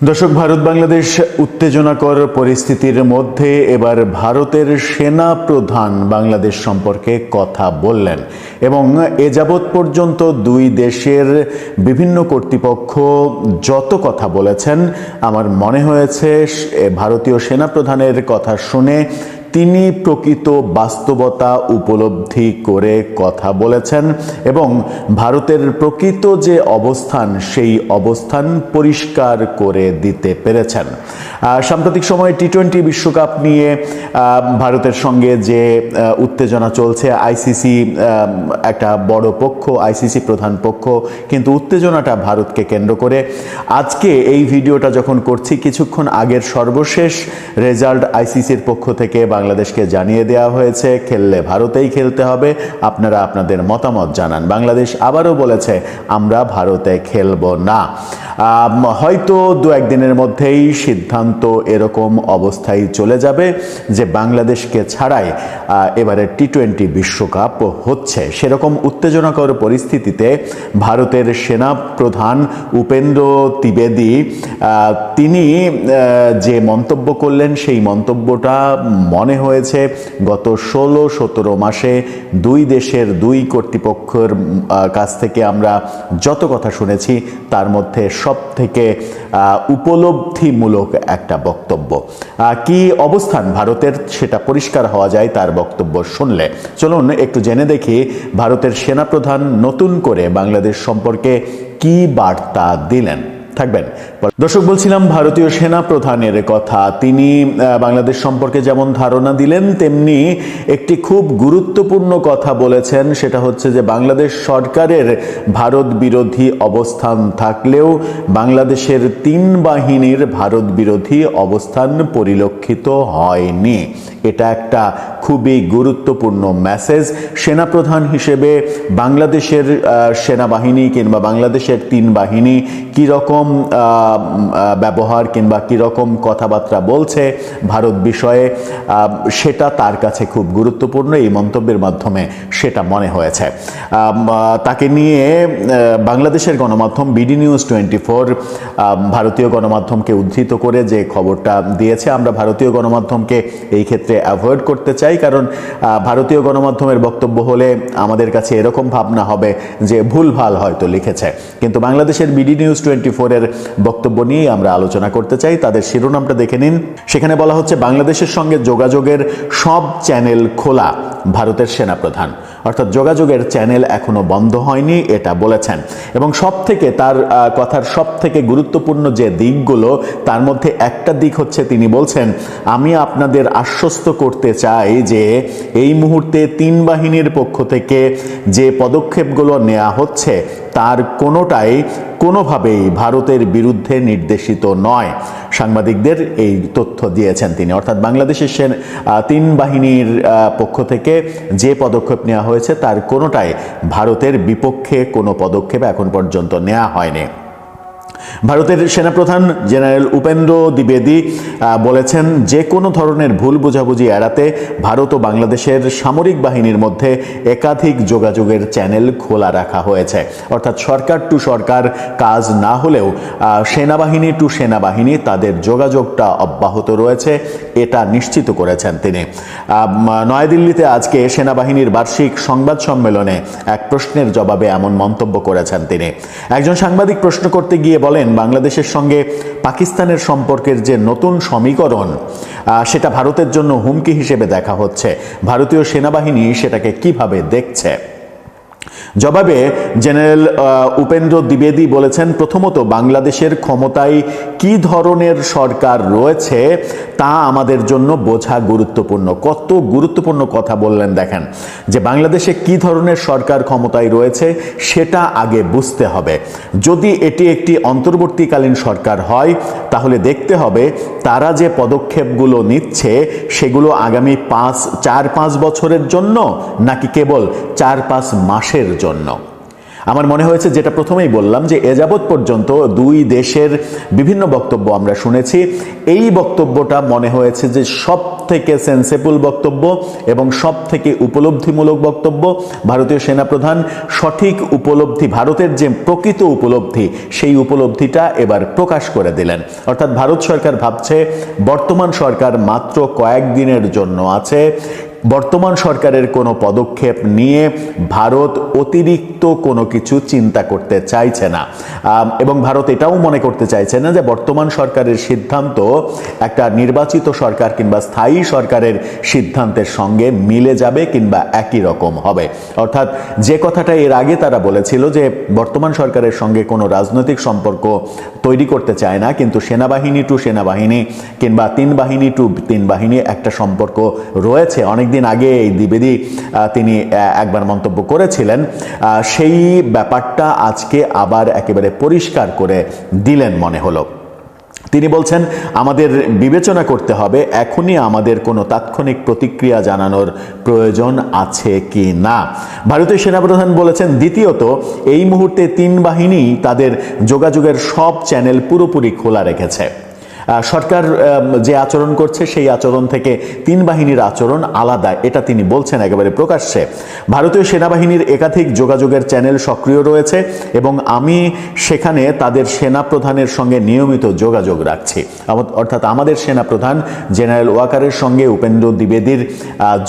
দর্শক, ভারত বাংলাদেশ উত্তেজনাকর পরিস্থিতির মধ্যে এবার ভারতের সেনা প্রধান বাংলাদেশ সম্পর্কে কথা বললেন এবং এ যাবৎ পর্যন্ত দুই দেশের বিভিন্ন কর্তৃপক্ষ যত কথা বলেছেন, আমার মনে হয়েছে ভারতীয় সেনা প্রধানের কথা শুনে তিনি প্রকৃত বাস্তবতা উপলব্ধি করে কথা বলেছেন এবং ভারতের প্রকৃত যে অবস্থান, সেই অবস্থান পরিষ্কার করে দিতে পেরেছেন। সাম্প্রতিক সময়ে টি টোয়েন্টি বিশ্বকাপ নিয়ে ভারতের সঙ্গে যে উত্তেজনা চলছে আইসিসি একটা বড় পক্ষ আইসিসি প্রধান পক্ষ, কিন্তু উত্তেজনাটা ভারতকে কেন্দ্র করে। আজকে এই ভিডিওটা যখন করছি, কিছুক্ষণ আগের সর্বশেষ রেজাল্ট আইসিসির পক্ষ থেকে বাংলাদেশকে জানিয়ে দেওয়া হয়েছে, খেললে ভারতেই খেলতে হবে। আপনারা আপনাদের মতামত জানান। বাংলাদেশ আবারও বলেছে, আমরা ভারতে খেলব না। হয়তো দু একদিনের মধ্যেই সিদ্ধান্ত এরকম অবস্থায় চলে যাবে যে বাংলাদেশকে ছাড়াই এবারে টি টোয়েন্টি বিশ্বকাপ হচ্ছে। সেরকম উত্তেজনাকর পরিস্থিতিতে ভারতের সেনা প্রধান উপেন্দ্র ত্রিবেদী তিনি যে মন্তব্য করলেন, সেই মন্তব্যটা মনে হয়েছে। গত ষোলো সতেরো মাসে দুই দেশের দুই কর্তৃপক্ষের কাছ থেকে আমরা যত কথা শুনেছি, তার মধ্যে সব থেকে উপলব্ধিমূলক একটা বক্তব্য। কি অবস্থান ভারতের সেটা পরিষ্কার হওয়া যায় তার বক্তব্য শুনলে। চলুন একটু জেনে দেখি ভারতের সেনাপ্রধান নতুন করে বাংলাদেশ সম্পর্কে কি বার্তা দিলেন। থাকবেন। দর্শক, বলছিলাম ভারতীয় সেনা প্রধানের কথা। তিনি বাংলাদেশ সম্পর্কে যেমন ধারণা দিলেন, তেমনি একটি খুব গুরুত্বপূর্ণ কথা বলেছেন। সেটা হচ্ছে যে বাংলাদেশ সরকারের ভারত বিরোধী অবস্থান থাকলেও বাংলাদেশের তিন বাহিনীর ভারত বিরোধী অবস্থান পরিলক্ষিত হয়নি। এটা একটা খুবই গুরুত্বপূর্ণ মেসেজ সেনাপ্রধান হিসেবে বাংলাদেশের সেনাবাহিনী কিংবা বাংলাদেশের তিন বাহিনী কীরকম ব্যবহার কিংবা কীরকম কথাবার্তা বলছে ভারত বিষয়ে সেটা তার কাছে খুব গুরুত্বপূর্ণ। এই মন্তব্যের মাধ্যমে সেটা মনে হয়েছে। তাকে নিয়ে বাংলাদেশের গণমাধ্যম বিডি নিউজ টোয়েন্টি ফোর ভারতীয় গণমাধ্যমকে উদ্ধৃত করে যে খবরটা দিয়েছে, আমরা ভারতীয় গণমাধ্যমকে এই ক্ষেত্রে অ্যাভয়েড করতে চাই। কারণ ভারতীয় গণমাধ্যমের বক্তব্য হলে আমাদের কাছে এরকম ভাবনা হবে যে ভুলভাল হয়তো লিখেছে। কিন্তু বাংলাদেশের বিডি নিউজ টোয়েন্টি ফোরের বক্তব্য নিয়েই আমরা আলোচনা করতে চাই। তাদের শিরোনামটা দেখে নিন। সেখানে বলা হচ্ছে, বাংলাদেশের সঙ্গে যোগাযোগের সব চ্যানেল খোলা, ভারতের সেনাপ্রধান। অর্থাৎ যোগাযোগের চ্যানেল এখনও বন্ধ হয়নি, এটা বলেছেন। এবং সব থেকে তার কথার সব থেকে গুরুত্বপূর্ণ যে দিকগুলো, তার মধ্যে একটা দিক হচ্ছে তিনি বলছেন, আমি আপনাদের আশ্বস্ত করতে চাই যে এই মুহূর্তে তিন বাহিনীর পক্ষ থেকে যে পদক্ষেপগুলো নেওয়া হচ্ছে, তার কোনোটাই কোনোভাবেই ভারতের বিরুদ্ধে নির্দেশিত নয়। সাংবাদিকদের এই তথ্য দিয়েছেন তিনি। অর্থাৎ বাংলাদেশের সেন তিন বাহিনীর পক্ষ থেকে যে পদক্ষেপ নেওয়া হয়েছে তার কোনোটাই ভারতের বিপক্ষে কোনো পদক্ষেপ এখন পর্যন্ত নেওয়া হয়নি। ভারতের সেনাপ্রধান জেনারেল উপেন্দ্র দ্বিবেদী বলেছেন, যে কোনো ধরনের ভুল বোঝাবুঝি এড়াতে ভারত ও বাংলাদেশের সামরিক বাহিনীর মধ্যে একাধিক যোগাযোগের চ্যানেল খোলা রাখা হয়েছে। অর্থাৎ সরকার টু সরকার কাজ না হলেও সেনাবাহিনী টু সেনাবাহিনী তাদের যোগাযোগটা অব্যাহত রয়েছে, এটা নিশ্চিত করেছেন তিনি। নয়াদিল্লিতে আজকে সেনাবাহিনীর বার্ষিক সংবাদ সম্মেলনে এক প্রশ্নের জবাবে এমন মন্তব্য করেছেন তিনি। একজন সাংবাদিক প্রশ্ন করতে গিয়ে বলেন বাংলাদেশের সঙ্গে পাকিস্তানের সম্পর্কের যে নতুন সমীকরণ সেটা ভারতের জন্য হুমকি হিসেবে দেখা হচ্ছে। ভারতীয় সেনাবাহিনী সেটাকে কীভাবে দেখছে? জবাবে জেনারেল উপেন্দ্র দ্বিবেদী বলেছেন, প্রথমত বাংলাদেশের ক্ষমতায় কি ধরনের সরকার রয়েছে তা আমাদের জন্য বোঝা গুরুত্বপূর্ণ। কত গুরুত্বপূর্ণ কথা বললেন, দেখেন, যে বাংলাদেশে কি ধরনের সরকার ক্ষমতায় রয়েছে সেটা আগে বুঝতে হবে। যদি এটি একটি অন্তর্বর্তীকালীন সরকার হয়, তাহলে দেখতে হবে তারা যে পদক্ষেপগুলো নিচ্ছে, সেগুলো আগামী পাঁচ, চার পাঁচ বছরের জন্য নাকি কেবল চার পাঁচ মাসের জন্য? আমার মনে হয়েছে যেটা প্রথমেই বললাম যে এযাবৎ পর্যন্ত দুই দেশের বিভিন্ন বক্তব্য আমরা শুনেছি। এই বক্তব্যটা মনে হয়েছে যে সব থেকে সেন্সেবল বক্তব্য এবং সব থেকে উপলব্ধিমূলক বক্তব্য। ভারতীয় সেনাপ্রধান সঠিক উপলব্ধি, ভারতের যে প্রকৃত উপলব্ধি, সেই উপলব্ধিটা এবার প্রকাশ করে দিলেন। অর্থাৎ ভারত সরকার ভাবছে, বর্তমান সরকার মাত্র কয়েকদিনের জন্য আছে। বর্তমান সরকারের কোনো পদক্ষেপ নিয়ে ভারত অতিরিক্ত কোনো কিছু চিন্তা করতে চাইছে না। এবং ভারত এটাও মনে করতে চাইছে না যে বর্তমান সরকারের সিদ্ধান্ত একটা নির্বাচিত সরকার কিংবা স্থায়ী সরকারের সিদ্ধান্তের সঙ্গে মিলে যাবে কিংবা একই রকম হবে। অর্থাৎ যে কথাটা এর আগে তারা বলেছিল যে বর্তমান সরকারের সঙ্গে কোনো রাজনৈতিক সম্পর্ক তৈরি করতে চায় না, কিন্তু সেনাবাহিনী টু সেনাবাহিনী কিংবা তিন বাহিনী টু তিন বাহিনী একটা সম্পর্ক রয়েছে। অনেকদিন আগে এই দ্বিবেদী তিনি একবার মন্তব্য করেছিলেন সেই ব্যাপারটা আজকে আবার একেবারে পরিষ্কার করে দিলেন মনে হলো। তিনি বলছেন, আমাদের বিবেচনা করতে হবে এখনই আমাদের কোনো তাৎক্ষণিক প্রতিক্রিয়া জানানোর প্রয়োজন আছে কি না। ভারতীয় সেনাপ্রধান বলেছেন, দ্বিতীয়ত, এই মুহূর্তে তিন বাহিনী তাদের যোগাযোগের সব চ্যানেল পুরোপুরি খোলা রেখেছে। সরকার যে আচরণ করছে সেই আচরণ থেকে তিন বাহিনীর আচরণ আলাদা, এটা তিনি বলছেন একেবারে প্রকাশ্যে। ভারতীয় সেনাবাহিনীর একাধিক যোগাযোগের চ্যানেল সক্রিয় রয়েছে এবং আমি সেখানে তাদের সেনা প্রধানের সঙ্গে নিয়মিত যোগাযোগ রাখছি। অর্থাৎ আমাদের সেনা প্রধান জেনারেল ওয়াকারের সঙ্গে উপেন্দ্র দ্বিবেদীর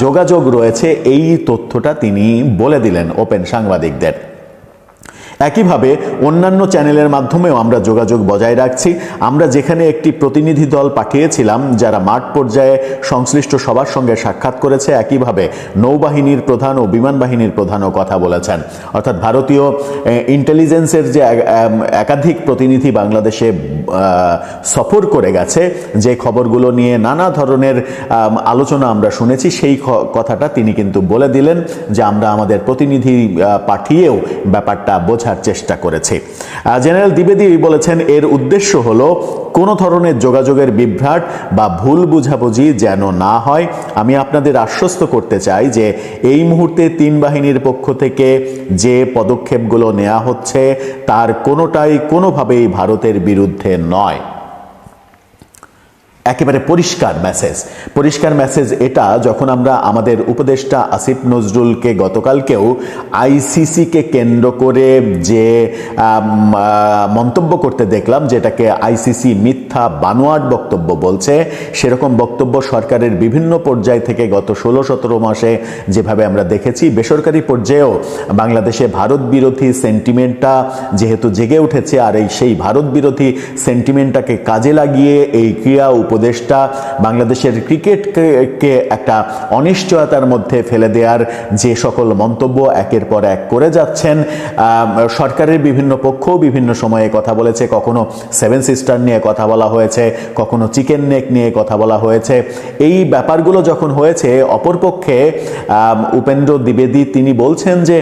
যোগাযোগ রয়েছে, এই তথ্যটা তিনি বলে দিলেন ওপেন সাংবাদিকদের। একইভাবে অন্যান্য চ্যানেলের মাধ্যমেও আমরা যোগাযোগ বজায় রাখছি। আমরা যেখানে একটি প্রতিনিধি দল পাঠিয়েছিলাম, যারা মাঠ পর্যায়ে সংশ্লিষ্ট সবার সঙ্গে সাক্ষাৎ করেছে, একইভাবে নৌবাহিনীর প্রধান ও বিমান বাহিনীর প্রধানও কথা বলেছেন। অর্থাৎ ভারতীয় ইন্টেলিজেন্সের যে একাধিক প্রতিনিধি বাংলাদেশে সফর করে গেছে, যে খবরগুলো নিয়ে নানা ধরনের আলোচনা আমরা শুনেছি, সেই কথাটা তিনি কিন্তু বলে দিলেন যে আমরা আমাদের প্রতিনিধি পাঠিয়েও ব্যাপারটা বোঝার চেষ্টা করেছি। জেনারেল দ্বিবেদী বলেছেন, এর উদ্দেশ্য হল কোনো ধরনের যোগাযোগের বিভ্রাট বা ভুল বুঝাবুঝি যেন না হয়। আমি আপনাদের আশ্বস্ত করতে চাই যে এই মুহূর্তে তিন বাহিনীর পক্ষ থেকে যে পদক্ষেপগুলো নেওয়া হচ্ছে, তার কোনোটাই কোনোভাবেই ভারতের বিরুদ্ধে নয়। একেবারে পরিষ্কার মেসেজ পরিষ্কার মেসেজ এটা যখন আমরা আমাদের উপদেষ্টা আসিফ নজরুলকে গতকালকেও আইসিসিকে কেন্দ্র করে যে মন্তব্য করতে দেখলাম, যেটাকে আইসিসি মিথ্যা বানোয়াট বক্তব্য বলছে, সেরকম বক্তব্য সরকারের বিভিন্ন পর্যায় থেকে গত ষোলো সতেরো মাসে যেভাবে আমরা দেখেছি, বেসরকারি পর্যায়েও বাংলাদেশে ভারত বিরোধী সেন্টিমেন্টটা যেহেতু জেগে উঠেছে, আর এই সেই ভারত বিরোধী সেন্টিমেন্টটাকে কাজে লাগিয়ে এই ক্রীড়া উপদেষ্টা বাংলাদেশের ক্রিকেটকে একটা অনিশ্চয়তার মধ্যে ফেলে দেওয়ার যে সকল মন্তব্য একের পর এক করে যাচ্ছেন সরকারের বিভিন্ন পক্ষ বিভিন্ন সময়ে কথা বলেছে, কখনো সেভেন সিস্টার নিয়ে কথা বলা হয়েছে, কখনো চিকেন নেক নিয়ে কথা বলা হয়েছে। এই ব্যাপারগুলো যখন হয়েছে অপরপক্ষে উপেন্দ্র দ্বিবেদী তিনি বলছেন যে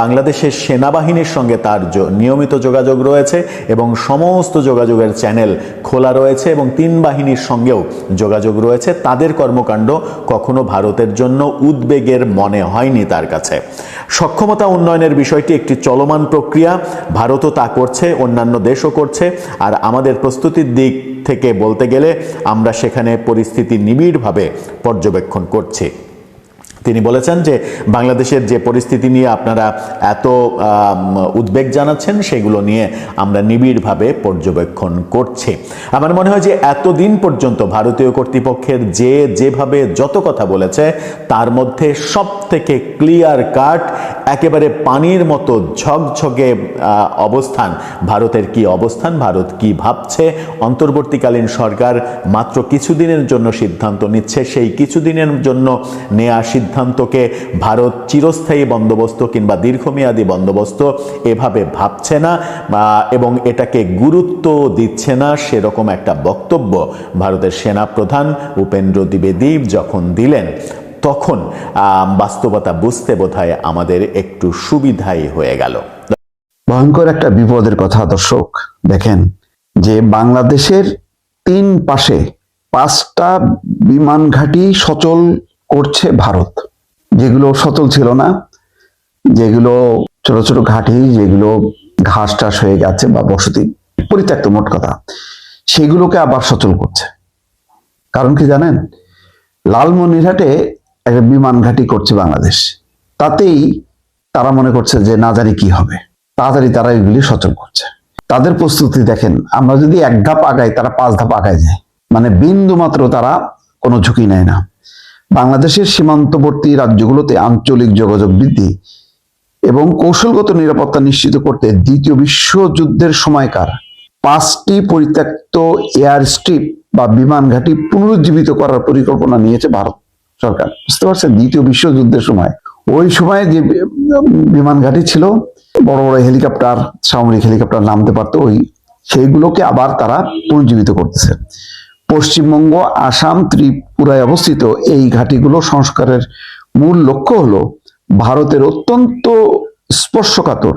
বাংলাদেশের সেনাবাহিনীর সঙ্গে তার নিয়মিত যোগাযোগ রয়েছে এবং সমস্ত যোগাযোগের চ্যানেল খোলা রয়েছে এবং তিন বাহিনীর সঙ্গেও যোগাযোগ রয়েছে। তাদের কর্মকাণ্ড কখনো ভারতের জন্য উদ্বেগের মনে হয়নি তার কাছে। সক্ষমতা উন্নয়নের বিষয়টি একটি চলমান প্রক্রিয়া। ভারতও তা করছে, অন্যান্য দেশও করছে। আর আমাদের প্রস্তুতির দিক থেকে বলতে গেলে আমরা সেখানে পরিস্থিতি নিবিড়ভাবে পর্যবেক্ষণ করছি। তিনি বলেছেন যে বাংলাদেশের যে পরিস্থিতি নিয়ে আপনারা এত উদ্বেগ জানাচ্ছেন, সেগুলো নিয়ে আমরা নিবিড়ভাবে পর্যবেক্ষণ করছি। আমার মনে হয় যে এতদিন পর্যন্ত ভারতীয় কর্তৃপক্ষের যে যেভাবে যত কথা বলেছে, তার মধ্যে সব থেকে ক্লিয়ার কাট একেবারে পানির মতো ঝকঝকে অবস্থান। ভারতের কি অবস্থান, ভারত কি ভাবছে? অন্তর্বর্তীকালীন সরকার মাত্র কিছুদিনের জন্য সিদ্ধান্ত নিচ্ছে, সেই কিছুদিনের জন্য নেওয়া সিদ্ধান্তকে ভারত চিরস্থায়ী বন্দোবস্ত কিংবা দীর্ঘমেয়াদী বন্দোবস্ত এভাবে ভাবছে না এবং এটাকে গুরুত্ব দিচ্ছে না সেরকম একটা বক্তব্য ভারতের সেনাপ্রধান উপেন্দ্র দ্বিবেদী যখন দিলেন, তখন বাস্তবতা বুঝতে বোধহয় আমাদের একটু সুবিধাই হয়ে গেল। ভয়ঙ্কর একটা বিপদের কথা দর্শক, দেখেন যে বাংলাদেশের তিন পাশে পাঁচটা বিমান ঘাঁটি সচল করছে ভারত। যেগুলো সচল ছিল না, যেগুলো ছোট ছোট ঘাটি, যেগুলো ঘাস টাস হয়ে গেছে বা বসতি, পরিত্যক্ত মোট কথা, সেগুলোকে আবার সচল করছে। কারণ কি জানেন? লালমনিরহাটে একটা বিমান ঘাঁটি করছে বাংলাদেশ। তাতেই তারা মনে করছে যে না জানি কি হবে। তাড়াতাড়ি তারা এগুলি সচল করছে। তাদের প্রস্তুতি দেখেন, আমরা যদি এক ধাপ আগাই, তারা পাঁচ ধাপ আগায় যায়। মানে বিন্দু মাত্র তারা কোনো ঝুঁকি নেয় না। বাংলাদেশের সীমান্তবর্তী রাজ্যগুলোতে আঞ্চলিক যোগাযোগ বৃদ্ধি এবং কৌশলগত নিরাপত্তা নিশ্চিত করতে দ্বিতীয় বিশ্বযুদ্ধের সময়কার পাঁচটি পরিত্যক্ত এয়ার স্ট্রিপ বা বিমান ঘাঁটি পুনরুজ্জীবিত করার পরিকল্পনা নিয়েছে ভারত সরকার। বুঝতে পারছেন? দ্বিতীয় বিশ্বযুদ্ধের সময়। ওই সময় যে বিমান ঘাঁটি ছিল, বড় বড় হেলিকপ্টার, সামরিক হেলিকপ্টার নামতে পারতো, ওই সেইগুলোকে আবার তারা পুনর্জীবিত করতেছে। পশ্চিমবঙ্গ, আসাম, ত্রিপুরায় অবস্থিত এই ঘাঁটিগুলো সংস্কারের মূল লক্ষ্য হল ভারতের অত্যন্ত স্পর্শকাতর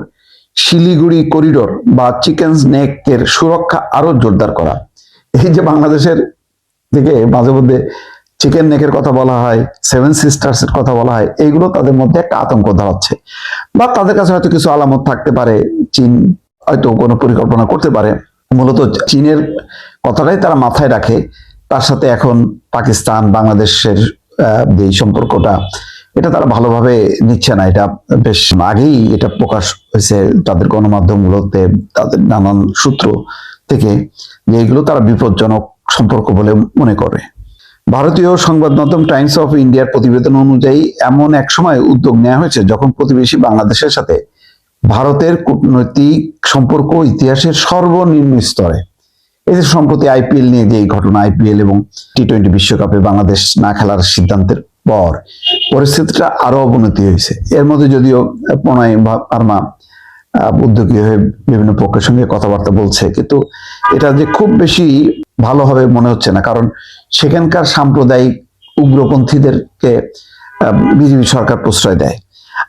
শিলিগুড়ি করিডোর বা চিকেন নেকের সুরক্ষা আরও জোরদার করা। এই যে বাংলাদেশের থেকে মাঝে মধ্যে চিকেন নেকের কথা বলা হয়, সেভেন সিস্টার্স এর কথা বলা হয়, এইগুলো তাদের মধ্যে একটা আতঙ্ক দাঁড়াচ্ছে। বা তাদের কাছে হয়তো কিছু আলামত থাকতে পারে, চীন হয়তো কোনো পরিকল্পনা করতে পারে। মূলত চীনের কথাটাই তারা মাথায় রাখে। তার সাথে এখন পাকিস্তান, বাংলাদেশের যে সম্পর্কটা, এটা তারা ভালোভাবে নিচ্ছে না। এটা বেশ আগেই এটা প্রকাশ হয়েছে তাদের গণমাধ্যমগুলোতে, তাদের নানান সূত্র থেকে, যে এগুলো তারা বিপজ্জনক সম্পর্ক বলে মনে করে। ভারতীয় সংবাদ মাধ্যম টাইমস অফ ইন্ডিয়ার প্রতিবেদন অনুযায়ী এমন এক সময় উদ্যোগ নেওয়া হয়েছে যখন প্রতিবেশী বাংলাদেশের সাথে ভারতের কূটনৈতিক সম্পর্ক ইতিহাসের সর্বনিম্ন স্তরে। যে সম্প্রতি আইপিএল নিয়ে যে ঘটনা, আইপিএল এবং টি টোয়েন্টি বিশ্বকাপে বাংলাদেশ না খেলার সিদ্ধান্তের পর পরিস্থিতিটা আরও অবনতি হয়েছে। এর মধ্যে যদিও প্রণয় ভার্মা উদ্যোগী হয়ে বিভিন্ন পক্ষের সঙ্গে কথাবার্তা বলছে, কিন্তু এটা যে খুব বেশি ভালো হবে মনে হচ্ছে না, কারণ সেখানকার সাম্প্রদায়িক উগ্রপন্থীদেরকে বিজেপি সরকার প্রশ্রয় দেয়।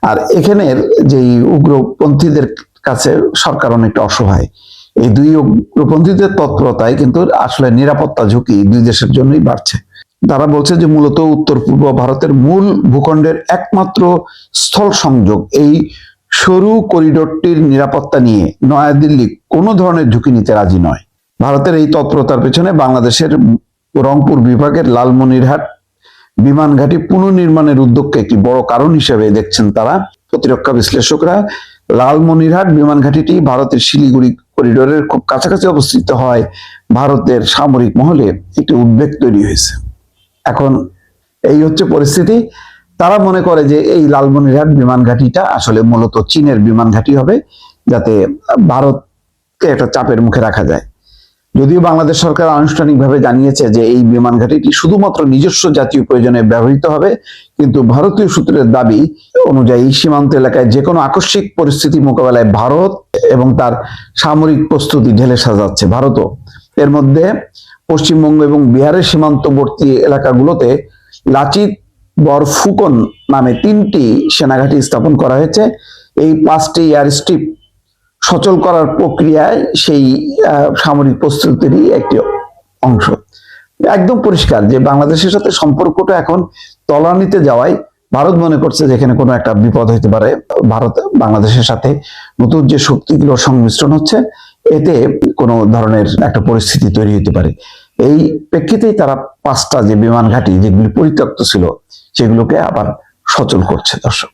আর এখানের যেই উগ্রপন্থীদের কাছে সরকার অনেকটা অসহায়। এই দুই উগ্রপন্থীদের তৎপরতায় কিন্তু আসলে নিরাপত্তা ঝুঁকি দুই দেশের জন্যই বাড়ছে। তারা বলছে যে মূলত উত্তর পূর্ব ভারতের মূল ভূখণ্ডের একমাত্র স্থল সংযোগ এই সরু করিডোরটির নিরাপত্তা নিয়ে নয়াদিল্লি কোনো ধরনের ঝুঁকি নিতে রাজি নয়। ভারতের এই তৎপরতার পেছনে বাংলাদেশের রংপুর বিভাগের লালমনিরহাট বিমান ঘাঁটি পুনর্নির্মাণের উদ্যোগকে একটি বড় কারণ হিসেবে দেখছেন তারা। প্রতিরক্ষা বিশ্লেষকরা লালমনিরহাট বিমান ঘাঁটিটি ভারতের শিলিগুড়ি করিডোরের খুব কাছাকাছি অবস্থিত হয় ভারতের সামরিক মহলে একটি উদ্বেগ তৈরি হয়েছে। এখন এই হচ্ছে পরিস্থিতি। তারা মনে করে যে এই লালমনিরহাট বিমান ঘাঁটিটা আসলে মূলত চীনের বিমান ঘাঁটি হবে, যাতে ভারতকে একটা চাপের মুখে রাখা যায়। যদিও বাংলাদেশ সরকার আনুষ্ঠানিকভাবে জানিয়েছে যে এই বিমান ঘাঁটিটি শুধুমাত্র নিজস্ব জাতীয় প্রয়োজনে ব্যবহৃত হবে, কিন্তু ভারতীয় সূত্রের দাবি অনুযায়ী সীমান্ত এলাকায় যে কোনো আকস্মিক পরিস্থিতি মোকাবেলায় ভারত এবং তার সামরিক প্রস্তুতি ঢেলে সাজাচ্ছে ভারতও। এর মধ্যে পশ্চিমবঙ্গ এবং বিহারের সীমান্তবর্তী এলাকাগুলোতে লাচিত বরফুকন নামে তিনটি সেনাঘাঁটি স্থাপন করা হয়েছে। এই পাঁচটি এয়ার স্ট্রিপ সচল করার প্রক্রিয়ায় সেই সামরিক প্রস্তুতিরই একটি অংশ। একদম পরিষ্কার যে বাংলাদেশের সাথে সম্পর্কটা এখন তলানিতে যাওয়ায় ভারত মনে করছে যেখানে কোনো একটা বিপদ হতে পারে। ভারত বাংলাদেশের সাথে নতুন যে শক্তিগুলোর সংমিশ্রণ হচ্ছে, এতে কোনো ধরনের একটা পরিস্থিতি তৈরি হতে পারে। এই প্রেক্ষিতেই তারা পাঁচটা যে বিমান ঘাঁটি যেগুলি পরিত্যক্ত ছিল, সেগুলোকে আবার সচল করছে, দর্শক।